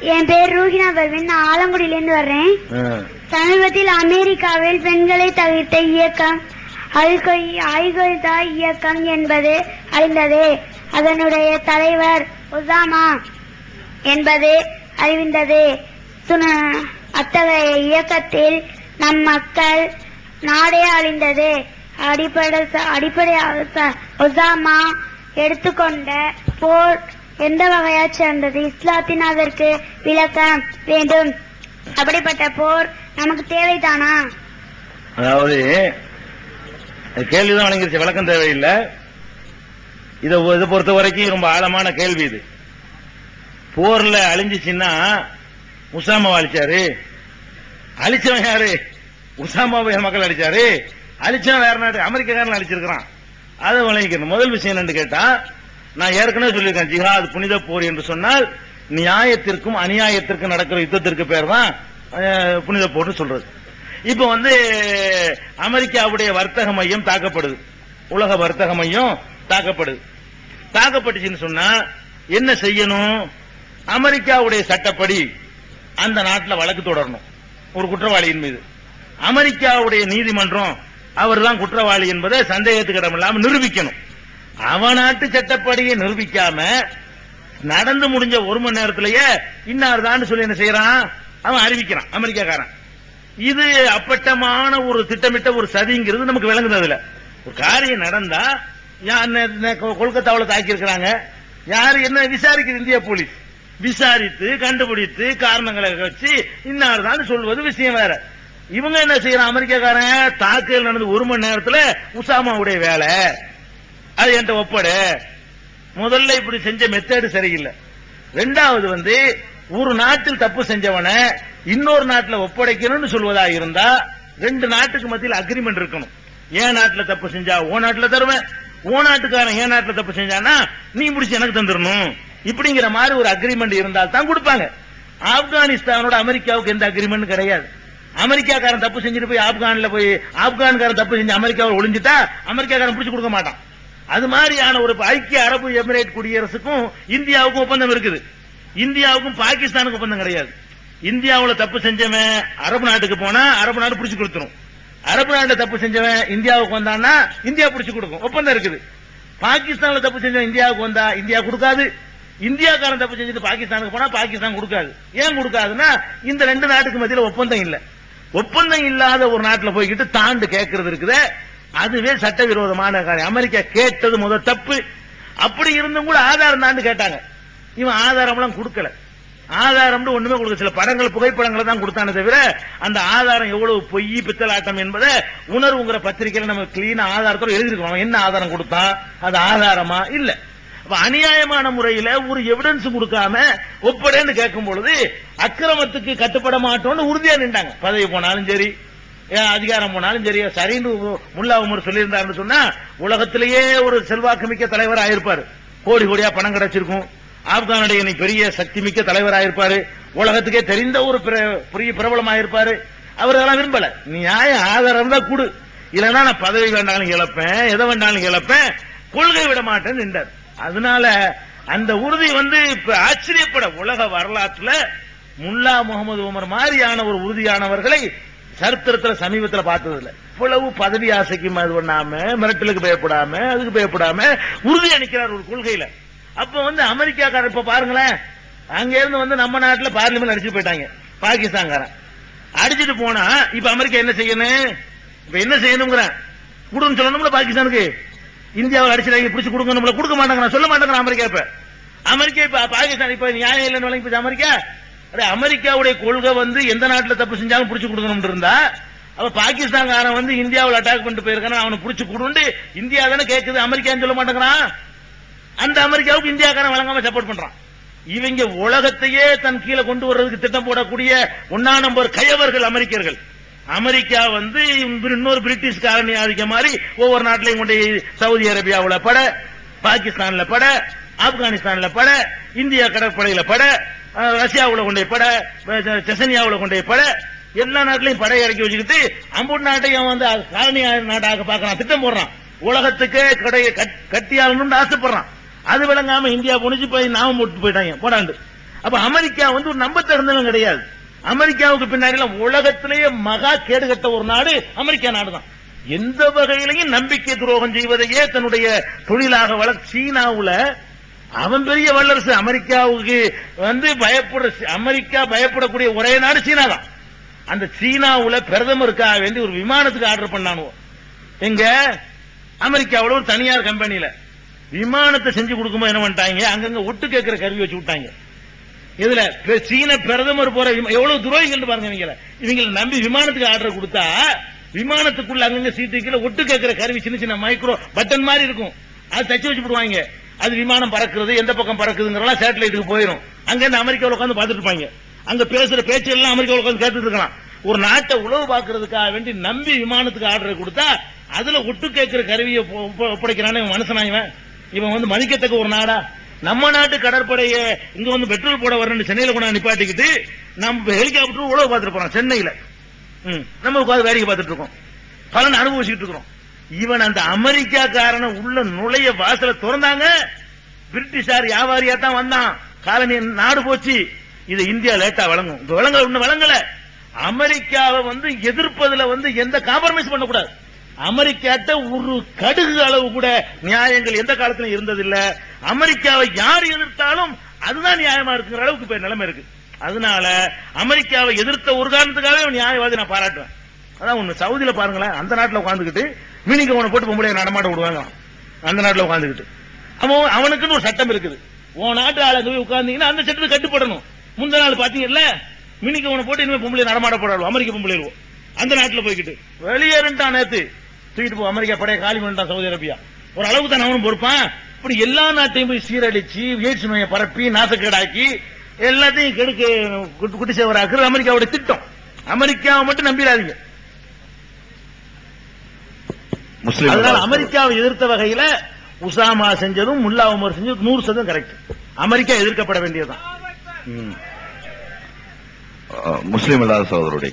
என் பேர் ரூஹினா பர்வின். நான் ஆலங்குடியிலேருந்து வர்றேன். சமீபத்தில் அமெரிக்காவில் பெண்களை தவிர்த்த இயக்கம் இயக்கம் என்பது அழிந்தது அதனுடைய தலைவர் ஒசாமா என்பது அறிவிந்தது. சுன- அத்தகைய இயக்கத்தில் நம் மக்கள் நாடே அழிந்தது. அடிப்படை அடிப்படையாக ச- ஒசாமா எடுத்துக்கொண்ட போர் எந்த வகையைச் சேர்ந்தது? இஸ்லாத்தின் அதற்கு விளக்க வேண்டும். அப்படிப்பட்ட போர் நமக்கு தேவைதானா? அதாவது கேள்விதான் வழங்கிருச்சு விளக்கம் தேவையில்லை. இதை இதை பொறுத்த வரைக்கும் ரொம்ப ஆழமான கேள்வி இது. போர்ல அழிஞ்சிச்சுன்னா உசாமா அழிச்சாரு. அழிச்சவன் யாரு? உசாமாவை மக்கள் அழிச்சாரு. அழிச்சவன் வேற நாடு அமெரிக்காரன் அழிச்சிருக்கிறான். அதை வழங்கிக்கணும் முதல் விஷயம் என்னன்னு கேட்டா நான் ஏற்கனவே சொல்லியிருக்கேன் ஜிஹாத் புனித போர் என்று சொன்னால் நியாயத்திற்கும் அநியாயத்திற்கும் நடக்கிற யுத்தத்திற்கு பேர் தான் புனித போர்னு சொல்றது. இப்ப வந்து அமெரிக்காவுடைய வர்த்தக மையம் தாக்கப்படுது. உலக வர்த்தக மையம் தாக்கப்படுது. தாக்கப்பட்டுச்சுன்னு சொன்னா என்ன செய்யணும்? அமெரிக்காவுடைய சட்டப்படி அந்த நாட்டில் வழக்கு தொடரணும். ஒரு குற்றவாளியின் மீது. அமெரிக்காவுடைய நீதிமன்றம் அவர் தான் குற்றவாளி என்பதை சந்தேகத்துக்கு இடமில்லாம நிரூபிக்கணும். அவன் நாட்டு சட்டப்படியை நிரூபிக்காம நடந்து முடிஞ்ச ஒரு மணி நேரத்திலேயே இன்னார்தான் சொல்லி என்ன செய்யறான்? அவன் அறிவிக்கிறான் அமெரிக்காக்காரன். இது அப்பட்டமான ஒரு திட்டமிட்ட ஒரு சதிங்கிறது நமக்கு விளங்குனதுல. ஒரு காரியம் நடந்தா கொல்கத்தாவில் நெ- தாக்கி இருக்கிறாங்க யாரு என்ன விசாரிக்குது இந்திய போலீஸ்? விசாரித்து கண்டுபிடித்து காரணங்களை வச்சு இன்னார் தான் சொல்வது விஷயம் வேற. இவங்க என்ன செய்யறான் அமெரிக்காக்காரன் தாக்குதல் நடந்து ஒரு மணி நேரத்தில் உசாமாவுடைய வேலை. அது என்கிட்ட ஒப்படு. முதல்ல இப்படி செஞ்ச மெத்தேடு சரியில்லை. ரெண்டாவது வந்து ஒரு நாட்டில் தப்பு செஞ்சவன இன்னொரு நாட்டில் ஒப்படைக்கணும்னு சொல்வதா இருந்தா ரெண்டு நாட்டுக்கு மத்தியில் அக்ரிமெண்ட் இருக்கணும். என் நாட்டில் தப்பு செஞ்சா ஓ நாட்டில் தருவேன். ஓ நாட்டுக்காரன் என் நாட்டில் தப்பு செஞ்சானா நீ முடிச்சு எனக்கு தந்துடணும். இப்படிங்கிற மாதிரி ஒரு அக்ரிமெண்ட் இருந்தால் தான் கொடுப்பாங்க. ஆப்கானிஸ்தானோட அமெரிக்காவுக்கு எந்த அக்ரிமெண்ட் கிடையாது. அமெரிக்காக்காரன் தப்பு செஞ்சுட்டு போய் ஆப்கான்ல போய் ஆப்கான்காரன் தப்பு செஞ்சு அமெரிக்காவில் ஒளிஞ்சுட்டா அமெரிக்காக்காரன் பிடிச்சு கொடுக்க மாட்டான். அது மாதிரியான ஒரு ஐக்கிய அரபு எமிரேட் குடியரசுக்கும் இந்தியாவுக்கும் ஒப்பந்தம் இருக்குது. இந்தியாவுக்கும் பாகிஸ்தானுக்கு ஒப்பந்தம் கிடையாது. இந்தியாவில் தப்பு செஞ்சவன் அரபு நாட்டுக்கு போனா அரபு நாடு பிடிச்சு கொடுத்துரும். அரபு நாட்டில் தப்பு செஞ்சவன் இந்தியாவுக்கு வந்தான்னா இந்தியா பிடிச்சு கொடுக்கும். ஒப்பந்தம் இருக்குது. பாகிஸ்தான்ல தப்பு செஞ்சவன் இந்தியாவுக்கு வந்தா இந்தியா கொடுக்காது. இந்தியாக்காரன் தப்பு செஞ்சுட்டு பாகிஸ்தானுக்கு போனா பாகிஸ்தான் கொடுக்காது. ஏன் கொடுக்காதுன்னா இந்த ரெண்டு நாட்டுக்கு மத்தியில் ஒப்பந்தம் இல்லை. ஒப்பந்தம் இல்லாத ஒரு நாட்டுல போய்கிட்டு தாண்டு கேட்கறது இருக்குது. அதுவே சட்டவிரோதமான காரியம். அமெரிக்கா கேட்டது முத தப்பு. அப்படி இருந்தும் கூட ஆதாரம் தாண்டு கேட்டாங்க. இவன் ஆதாரம்லாம் கொடுக்கல. ஆதாரம்னு ஒண்ணுமே கொடுக்க சில படங்கள் புகைப்படங்களை தான் கொடுத்தானே தவிர அந்த ஆதாரம் எவ்வளவு பொய் பித்தலாட்டம் என்பதை உணர்வுங்கிற பத்திரிகையில நம்ம கிளீனா ஆதாரத்தோட எழுதிருக்கோம் என்ன ஆதாரம் கொடுத்தான்? அது ஆதாரமா? இல்ல. அநியாயமான முறையில ஒரு எவிடன்ஸ் கொடுக்காம ஒப்படைன்னு கேட்கும் பொழுது அக்கிரமத்துக்கு கட்டுப்பட மாட்டோம்னு உறுதியா நின்றாங்க. பதவி போனாலும் சரி ஏன் அதிகாரம் போனாலும் சரி சரின்னு முல்லா உமர் சொல்லியிருந்தாருன்னு சொன்னா உலகத்திலேயே ஒரு செல்வாக்கு மிக்க தலைவர் ஆயிருப்பாரு. கோடி கோடியா பணம் கிடைச்சிருக்கும். ஆப்கானுடைய பெரிய சக்தி மிக்க தலைவராக இருப்பாரு உலகத்துக்கே தெரிந்த ஒரு பிர- பெரிய பிரபலம் அவர் அவரெல்லாம் விரும்பல. நியாய ஆதாரம் தான் கொடு. இல்லைன்னா நான் பதவி வேண்டாலும் இழப்பேன் எதை வேண்டாலும் இழப்பேன் கொள்கை விட மாட்டேன்னு நின்றார். அதனால அந்த உறுதி வந்து இப்ப ஆச்சரியப்பட உலக வரலாற்றுல முல்லா முகமது உமர் மாதிரியான ஒரு உறுதியானவர்களை சரித்திரத்துல சமீபத்துல பார்த்தது இவ்வளவு பதவி ஆசைக்கு அது பண்ணாம மிரட்டலுக்கு பயப்படாம அதுக்கு பயப்படாம உறுதி அளிக்கிறார் ஒரு கொள்கையில. அப்ப வந்து அமெரிக்காக்காரர் இப்ப பாருங்களேன் அங்க இருந்து வந்து நம்ம நாட்டுல பார்லிமெண்ட் அடிச்சு போயிட்டாங்க பாகிஸ்தான்காரன். அடிச்சிட்டு போனா இப்ப அமெரிக்கா என்ன செய்யணும்? இப்ப என்ன செய்யணுங்கிறேன் கொடுன்னு சொல்லணும்ல பாகிஸ்தானுக்கு? இந்தியாவில் அடிச்சு பிடிச்சு கொடுங்க நம்மள கொடுக்க மாட்டாங்க. நான் சொல்ல மாட்டாங்க அமெரிக்கா இப்ப. அமெரிக்கா இப்ப பாகிஸ்தான் இப்ப நியாயம் இல்லைன்னு வழங்கி போச்சு. அமெரிக்கா? அமெரிக்காவுடைய கொள்கை வந்து எந்த நாட்டில் தப்பு செஞ்சாலும் பிடிச்சு கொடுக்கணும் இருந்தா அப்ப பாகிஸ்தான்காரன் வந்து இந்தியாவில் அட்டாக் பண்ணிட்டு போயிருக்கான? அவனை பிடிச்சு கொடுண்டு இந்தியா தானே கேட்குது அமெரிக்கான்னு சொல்ல மாட்டேங்கிறான். அந்த அமெரிக்காவுக்கு இந்தியாக்காரன் வழங்காம சப்போர்ட் பண்றான். இவங்க உலகத்தையே தன் கீழே கொண்டு வர்றதுக்கு திட்டம் போடக்கூடிய ஒன்னா நம்பர் கயவர்கள் அமெரிக்கர்கள். அமெரிக்கா வந்து இன்னொரு பிரிட்டிஷ் காரணி ஆதிக்க மாதிரி ஒவ்வொரு நாட்டிலையும் கொண்டு சவுதி அரேபியாவில் பட பாகிஸ்தான்ல பட ஆப்கானிஸ்தான்ல பட இந்தியா கடற்படையில பட ரஷ்யாவில் ரஷ்யாவுல கொண்டு பட அஹ், செசனியாவுல பட எல்லா நாட்டிலையும் படை இறக்கி வச்சுக்கிட்டு அம்பூர் நாட்டையும் வந்து காலனி நாட்டாக பார்க்கறான் திட்டம் போடுறான். உலகத்துக்கே கடையை கட்டியாகணும்னு ஆசைப்படுறான். அது விளங்காம இந்தியா புனிச்சு போய் நாம போட்டு போயிட்டாங்க போடாண்டு. அப்ப அமெரிக்கா வந்து ஒரு நம்ப தகுந்தவன் கிடையாது. அமெரிக்காவுக்கு பின்னாடி எல்லாம் உலகத்திலேயே மகா கேடு கட்ட ஒரு நாடு அமெரிக்கா நாடு தான் எந்த வகையிலையும் நம்பிக்கை துரோகம் செய்வதையே தன்னுடைய தொழிலாக வளர் சீனாவுல அவன் பெரிய வல்லரசு. அமெரிக்காவுக்கு வந்து பயப்பட அமெரிக்கா பயப்படக்கூடிய ஒரே நாடு சீனா தான் அந்த சீனாவுல பிரதமருக்காக வேண்டி ஒரு விமானத்துக்கு ஆர்டர் பண்ணானுவோம் எங்க? அமெரிக்காவுல ஒரு தனியார் கம்பெனியில. விமானத்தை செஞ்சு கொடுக்கும்போது என்ன பண்ணிட்டாங்க? அங்கங்க ஒட்டு கேட்கிற கருவி வச்சு விட்டாங்க. இதுல சீன பிரதமர் போற விமா- எவ்வளவு துரோகிகள் பாருங்க இவங்கள இவங்களை நம்பி விமானத்துக்கு ஆர்டர் கொடுத்தா விமானத்துக்குள்ள அங்கங்க சீட்டுக்குள்ள ஒட்டு கேட்கிற கருவி சின்ன சின்ன மைக்ரோ பட்டன் மாதிரி இருக்கும். அது தச்சு வச்சு விடுவாங்க அது விமானம் பறக்குறது எந்த பக்கம் பறக்குதுங்கிறலாம் சேட்டலைட்டுக்கு போயிடும் அங்க இருந்து அமெரிக்காவில் உட்காந்து பார்த்துட்டு இருப்பாங்க. அங்க பேசுற பேச்சு எல்லாம் அமெரிக்காவில் உட்காந்து கேட்டுட்டு இருக்கலாம். ஒரு நாட்டை உழவு பார்க்கறதுக்காக வேண்டி நம்பி விமானத்துக்கு ஆர்டர் கொடுத்தா அதுல ஒட்டு கேட்கிற கருவியை ஒப்படைக்கிறானே இவன் மனுஷனா இவன்? இவன் வந்து மதிக்கத்தக்க ஒரு நாடா? நம்ம நாட்டு கடற்படைய இங்க வந்து பெட்ரோல் போட வரணும்னு சென்னையில கொண்டா நிப்பாட்டிக்கிட்டு நம்ம ஹெலிகாப்டர் உழவு பார்த்துட்டு போறோம் சென்னையில. நம்ம உட்காந்து வேடிக்கை பார்த்துட்டு இருக்கோம். பலன் அனுபவிச்சுட்டு இருக்கிறோம். இவன் அந்த அமெரிக்காக்காரன உள்ள நுழைய வாசல திறந்தாங்க. பிரிட்டிஷார் வியாபாரியா தான் வந்தான். காலனி நாடு போச்சு. இது இந்தியா லேட்டா வழங்கும். இப்ப வழங்க இன்னும் வழங்கல அமெரிக்காவை வந்து எதிர்ப்பதுல வந்து எந்த காம்ப்ரமைஸ் பண்ணக்கூடாது. அமெரிக்காட்ட ஒரு கடுகு அளவு கூட நியாயங்கள் எந்த காலத்திலும் இருந்ததில்ல. அமெரிக்காவை யார் எதிர்த்தாலும் அதுதான் நியாயமா இருக்குங்கிற அளவுக்கு இப்ப நிலைமை இருக்கு. அதனால அமெரிக்காவை எதிர்த்த ஒரு காரணத்துக்காகவே அவன் நியாயவாதி நான் பாராட்டுவேன். அதான் ஒண்ணு. சவுதியில பாருங்களேன் அந்த நாட்டுல உட்காந்துக்கிட்டு மினிக்கு அவனை போட்டு பொம்பளை நடமாட்ட விடுவாங்க அந்த நாட்டுல உட்காந்துக்கிட்டு அவன் அவனுக்குன்னு ஒரு சட்டம் இருக்குது. உன் நாட்டு ஆளுங்க போய் உட்கார்ந்தீங்கன்னா அந்த சட்டத்தை கட்டுப்படணும். முந்த நாள் பாத்தீங்கல்ல மினிக்கு அவனை போட்டு இனிமே பொம்பளை நடமாட போடாது அமெரிக்க பொம்பளை அந்த நாட்டுல போய்கிட்டு வெளியேறிட்டான் நேத்து. தூக்கிட்டு போ அமெரிக்கா படைய காலி பண்ணிட்டான் சவுதி அரேபியா. ஒரு அளவுக்கு தான் அவனும் பொறுப்பான். இப்படி எல்லா நாட்டையும் போய் சீரழிச்சு எய்ட்ஸ் நோயை பரப்பி நாசக்கேடாக்கி எல்லாத்தையும் கெடுக்க குட்டி- குட்டி சேவராக்குறது அமெரிக்காவோட திட்டம். அமெரிக்காவை மட்டும் நம்பிடாதீங்க. முஸ்லிம் அதனால அமெரிக்காவை எதிர்த்த வகையில உசாமா செஞ்சதும் முல்லா உமர் செஞ்சதும் நூறு சதவீதம் கரெக்ட் அமெரிக்கா எதிர்க்கப்பட வேண்டியதுதான். முஸ்லிம் அல்லாத சகோதரருடைய